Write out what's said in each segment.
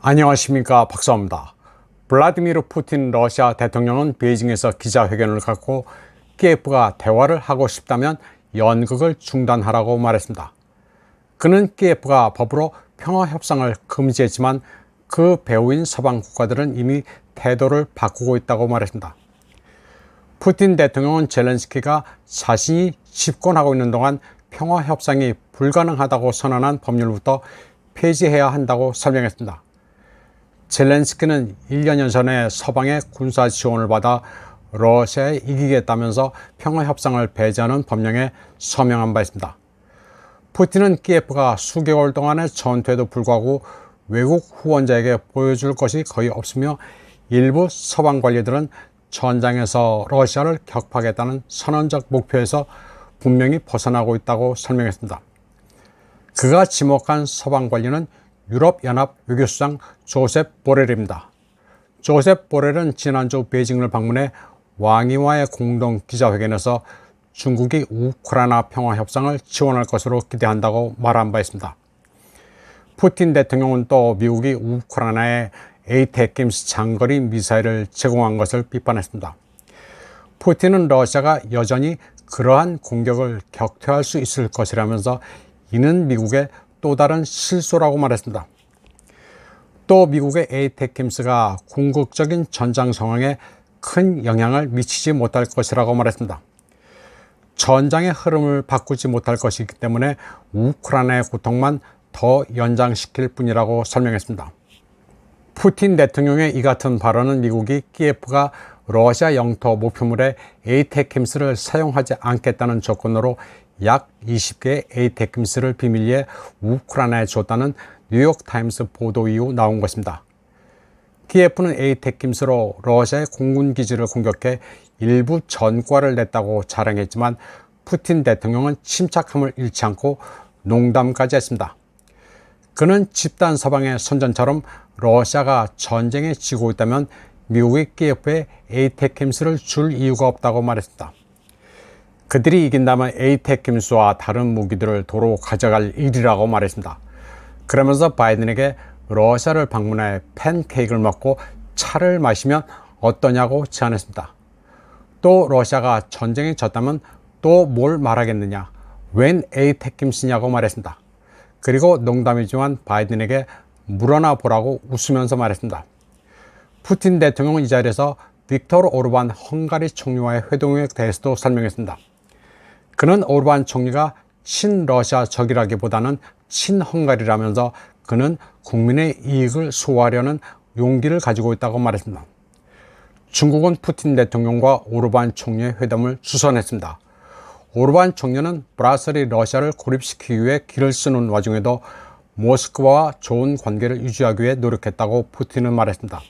안녕하십니까 박사입니다. 블라디미르 푸틴 러시아 대통령은 베이징에서 기자회견을 갖고 키예프가 대화를 하고 싶다면 연극을 중단하라고 말했습니다. 그는 키예프가 법으로 평화 협상을 금지했지만 그 배후인 서방 국가들은 이미 태도를 바꾸고 있다고 말했습니다. 푸틴 대통령은 젤렌스키가 자신이 집권하고 있는 동안 평화 협상이 불가능하다고 선언한 법률부터 폐지해야 한다고 설명했습니다. 젤렌스키는 1년 전에 서방의 군사 지원을 받아 러시아에 이기겠다면서 평화 협상을 배제하는 법령에 서명한 바 있습니다. 푸틴은 키예프가 수개월 동안의 전투에도 불구하고 외국 후원자에게 보여줄 것이 거의 없으며 일부 서방 관리들은 전장에서 러시아를 격파하겠다는 선언적 목표에서 분명히 벗어나고 있다고 설명했습니다. 그가 지목한 서방 관리는 유럽연합 외교수장 조셉 보렐입니다. 조셉 보렐은 지난주 베이징을 방문해 왕이와의 공동 기자회견에서 중국이 우크라이나 평화 협상을 지원할 것으로 기대한다고 말한 바 있습니다. 푸틴 대통령은 또 미국이 우크라이나에 에이테킴스 장거리 미사일을 제공한 것을 비판했습니다. 푸틴은 러시아가 여전히 그러한 공격을 격퇴할 수 있을 것이라면서 이는 미국의 또 다른 실소라고 말했습니다. 또 미국의 에이테킴스가 궁극적인 전장 상황에 큰 영향을 미치지 못할 것이라고 말했습니다. 전장의 흐름을 바꾸지 못할 것이기 때문에 우크라이나의 고통만 더 연장시킬 뿐이라고 설명했습니다. 푸틴 대통령의 이 같은 발언은 미국이 키예프가 러시아 영토 목표물에 에이테킴스를 사용하지 않겠다는 조건으로 약 20개의 에이테킴스를 비밀리에 우크라이나에 줬다는 뉴욕타임스 보도 이후 나온 것입니다. 키예프는 에이테킴스로 러시아의 공군 기지를 공격해 일부 전과를 냈다고 자랑했지만 푸틴 대통령은 침착함을 잃지 않고 농담까지 했습니다. 그는 집단 서방의 선전처럼 러시아가 전쟁에 지고 있다면 미국이 키예프에 에이테킴스를 줄 이유가 없다고 말했습니다. 그들이 이긴다면 에이테킴스와 다른 무기들을 도로 가져갈 일이라고 말했습니다. 그러면서 바이든에게 러시아를 방문해 팬케이크를 먹고 차를 마시면 어떠냐고 제안했습니다. 또 러시아가 전쟁에 졌다면 또 뭘 말하겠느냐? 웬 에이테킴스냐고 말했습니다. 그리고 농담이지만 바이든에게 물어나 보라고 웃으면서 말했습니다. 푸틴 대통령은 이 자리에서 빅토르 오르반 헝가리 총리와의 회동에 대해서도 설명했습니다. 그는 오르반 총리가 친러시아 적이라기보다는 친헝가리라면서 그는 국민의 이익을 수호하려는 용기를 가지고 있다고 말했습니다. 중국은 푸틴 대통령과 오르반 총리의 회담을 수선했습니다. 오르반 총리는 브라셀이 러시아를 고립시키기 위해 길을 쓰는 와중에도 모스크바와 좋은 관계를 유지하기 위해 노력했다고 푸틴은 말했습니다.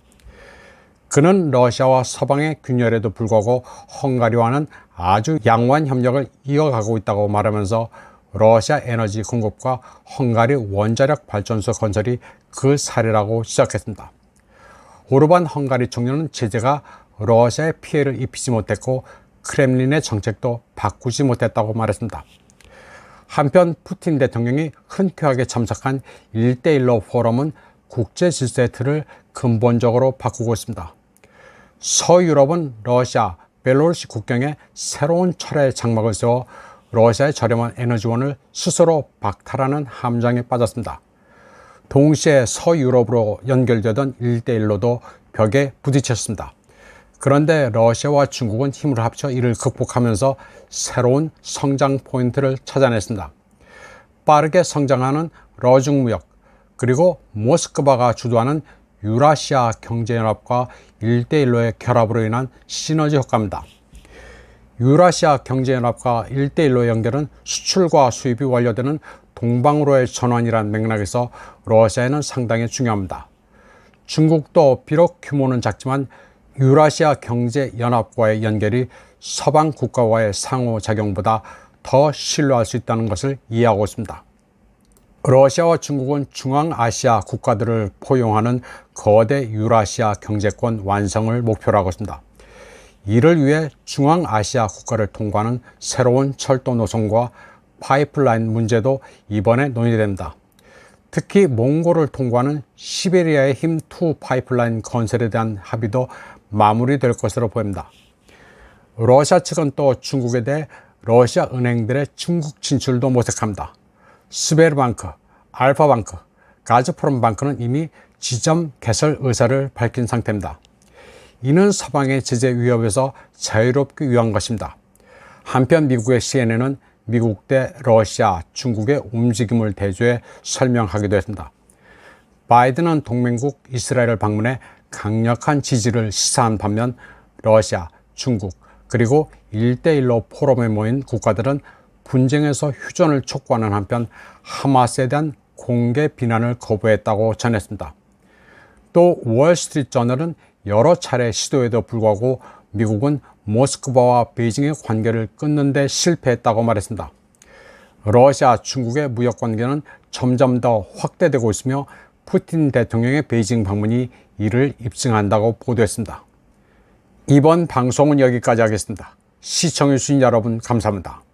그는 러시아와 서방의 균열에도 불구하고 헝가리와는 아주 양호한 협력을 이어가고 있다고 말하면서 러시아 에너지 공급과 헝가리 원자력 발전소 건설이 그 사례라고 시작했습니다. 오르반 헝가리 총리는 제재가 러시아에 피해를 입히지 못했고 크렘린의 정책도 바꾸지 못했다고 말했습니다. 한편 푸틴 대통령이 흔쾌하게 참석한 1대1로 포럼은 국제 질서의 틀을 근본적으로 바꾸고 있습니다. 서유럽은 러시아, 벨로루시 국경에 새로운 철의 장막을 세워 러시아의 저렴한 에너지원을 스스로 박탈하는 함정에 빠졌습니다. 동시에 서유럽으로 연결되던 1대1로도 벽에 부딪혔습니다. 그런데 러시아와 중국은 힘을 합쳐 이를 극복하면서 새로운 성장 포인트를 찾아냈습니다. 빠르게 성장하는 러중무역, 그리고 모스크바가 주도하는 유라시아 경제연합과 1대1로의 결합으로 인한 시너지 효과입니다. 유라시아 경제연합과 1대1로 연결은 수출과 수입이 완료되는 동방으로의 전환이란 맥락에서 러시아에는 상당히 중요합니다. 중국도 비록 규모는 작지만 유라시아 경제연합과의 연결이 서방 국가와의 상호작용보다 더 신뢰할 수 있다는 것을 이해하고 있습니다. 러시아와 중국은 중앙아시아 국가들을 포용하는 거대 유라시아 경제권 완성을 목표로 하고 있습니다. 이를 위해 중앙아시아 국가를 통과하는 새로운 철도 노선과 파이프라인 문제도 이번에 논의됩니다. 특히 몽골을 통과하는 시베리아의 힘2 파이프라인 건설에 대한 합의도 마무리될 것으로 보입니다. 러시아 측은 또 중국에 대해 러시아 은행들의 중국 진출도 모색합니다. 스베르방크, 알파방크, 가즈프롬방크는 이미 지점 개설 의사를 밝힌 상태입니다. 이는 서방의 제재 위협에서 자유롭게 위한 것입니다. 한편 미국의 CNN은 미국 대 러시아, 중국의 움직임을 대조해 설명하기도 했습니다. 바이든은 동맹국 이스라엘을 방문해 강력한 지지를 시사한 반면 러시아, 중국, 그리고 1대1로 포럼에 모인 국가들은 분쟁에서 휴전을 촉구하는 한편 하마스에 대한 공개 비난을 거부했다고 전했습니다. 또 월스트리트 저널은 여러 차례 시도에도 불구하고 미국은 모스크바와 베이징의 관계를 끊는 데 실패했다고 말했습니다. 러시아, 중국의 무역 관계는 점점 더 확대되고 있으며 푸틴 대통령의 베이징 방문이 이를 입증한다고 보도했습니다. 이번 방송은 여기까지 하겠습니다. 시청해주신 여러분 감사합니다.